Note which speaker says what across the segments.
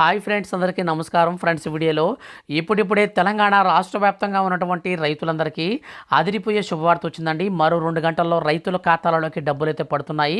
Speaker 1: Hi friends అందరికీ నమస్కారం. Friends వీడియోలో ఇప్పుడిప్పుడే తెలంగాణ రాష్ట్ర వ్యాప్తంగా ఉన్నటువంటి రైతులందరికీ అదిరిపోయే శుభవార్త వచ్చిందండి. మరో రెండు గంటల్లో రైతుల ఖాతాలలోకి డబ్బులు అయితే పడుతున్నాయి.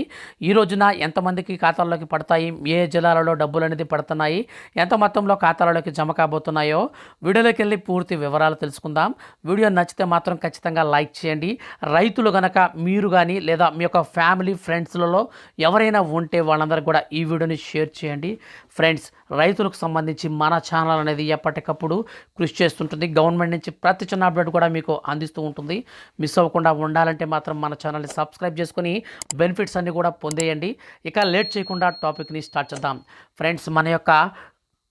Speaker 1: ఈ రోజున ఎంతమందికి ఖాతాల్లోకి పడతాయి? ఏ జిల్లాలలో డబ్బులు అనేది పడుతున్నాయి? ఎంత మొత్తంలో ఖాతాలలోకి జమ కాబోతున్నాయో వీడియోలోకి వెళ్ళి పూర్తి వివరాలు తెలుసుకుందాం. వీడియో నచ్చితే మాత్రం ఖచ్చితంగా లైక్ చేయండి. రైతులు గనక మీరు కానీ లేదా మీ యొక్క ఫ్యామిలీ ఫ్రెండ్స్లలో ఎవరైనా ఉంటే వాళ్ళందరికీ కూడా ఈ వీడియోని షేర్ చేయండి. ఫ్రెండ్స్ రై రైతులకు సంబంధించి మన ఛానల్ అనేది ఎప్పటికప్పుడు కృషి చేస్తుంటుంది. గవర్నమెంట్ నుంచి ప్రతి చిన్న అప్డేట్ కూడా మీకు అందిస్తూ ఉంటుంది. మిస్ అవ్వకుండా ఉండాలంటే మాత్రం మన ఛానల్ని సబ్స్క్రైబ్ చేసుకుని బెనిఫిట్స్ అన్నీ కూడా పొందేయండి. ఇక లేట్ చేయకుండా టాపిక్ని స్టార్ట్ చేద్దాం. ఫ్రెండ్స్ మన యొక్క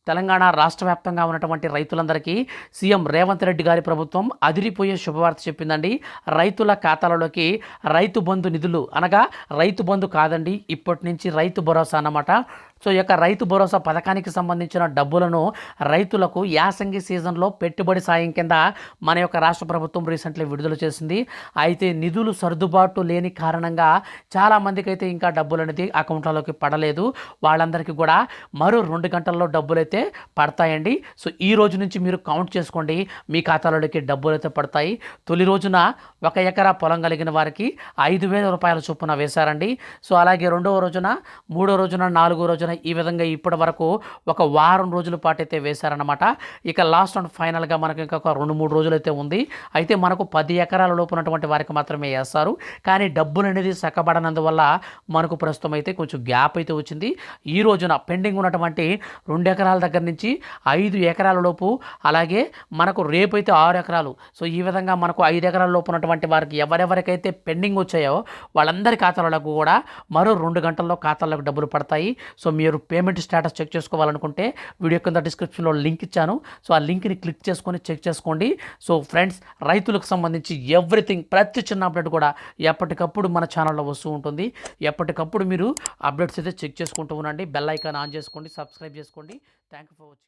Speaker 1: తెలంగాణ రాష్ట్ర వ్యాప్తంగా ఉన్నటువంటి రైతులందరికీ సీఎం రేవంత్ రెడ్డి గారి ప్రభుత్వం అదిరిపోయే శుభవార్త చెప్పిందండి. రైతుల ఖాతాలలోకి రైతు బంధు నిధులు అనగా రైతు బంధు కాదండి ఇప్పటి నుంచి రైతు భరోసా అన్నమాట. సో ఈ యొక్క రైతు భరోసా పథకానికి సంబంధించిన డబ్బులను రైతులకు యాసంగి సీజన్లో పెట్టుబడి సాయం కింద మన యొక్క రాష్ట్ర ప్రభుత్వం రీసెంట్లీ విడుదల చేసింది. అయితే నిధులు సర్దుబాటు లేని కారణంగా చాలామందికి అయితే ఇంకా డబ్బులు అనేది అకౌంట్లలోకి పడలేదు. వాళ్ళందరికీ కూడా మరో రెండు గంటల్లో డబ్బులు అయితే పడతాయండి. సో ఈ రోజు నుంచి మీరు కౌంట్ చేసుకోండి. మీ ఖాతాలోకి డబ్బులు అయితే పడతాయి. తొలి రోజున ఒక ఎకరా పొలం కలిగిన వారికి ఐదు వేల రూపాయల చొప్పున వేశారండి. సో అలాగే రెండవ రోజున మూడో రోజున నాలుగో రోజున ఈ విధంగా ఇప్పటి వరకు ఒక వారం రోజుల పాటు అయితే వేశారనమాట ఇక లాస్ట్ అండ్ ఫైనల్గా మనకి ఇంకొక రెండు మూడు రోజులు అయితే ఉంది. అయితే మనకు పది ఎకరాల లోపు ఉన్నటువంటి వారికి మాత్రమే వేస్తారు. కానీ డబ్బులు అనేది సక్కబడనందువల్ల మనకు ప్రస్తుతం అయితే కొంచెం గ్యాప్ అయితే వచ్చింది. ఈ రోజున పెండింగ్ ఉన్నటువంటి రెండు ఎకరాల దగ్గర నుంచి ఐదు ఎకరాల లోపు అలాగే మనకు రేపు అయితే ఆరు ఎకరాలు. సో ఈ విధంగా మనకు ఐదు ఎకరాల లోపు ఉన్నటువంటి వారికి ఎవరెవరికైతే పెండింగ్ వచ్చాయో వాళ్ళందరి ఖాతాలకు కూడా మరో రెండు గంటల్లో ఖాతాలకు డబ్బులు పడతాయి. సో మీరు పేమెంట్ స్టేటస్ చెక్ చేసుకోవాలనుకుంటే వీడియో కింద డిస్క్రిప్షన్లో లింక్ ఇచ్చాను. సో ఆ లింక్ని క్లిక్ చేసుకొని చెక్ చేసుకోండి. సో ఫ్రెండ్స్ రైతులకు సంబంధించి ఎవ్రీథింగ్ ప్రతి చిన్న అప్డేట్ కూడా ఎప్పటికప్పుడు మన ఛానల్లో వస్తూ ఉంటుంది. ఎప్పటికప్పుడు మీరు అప్డేట్స్ అయితే చెక్ చేసుకుంటూ ఉండండి. బెల్ ఐకాన్ ఆన్ చేసుకోండి సబ్స్క్రైబ్ చేసుకోండి. Thank you for watching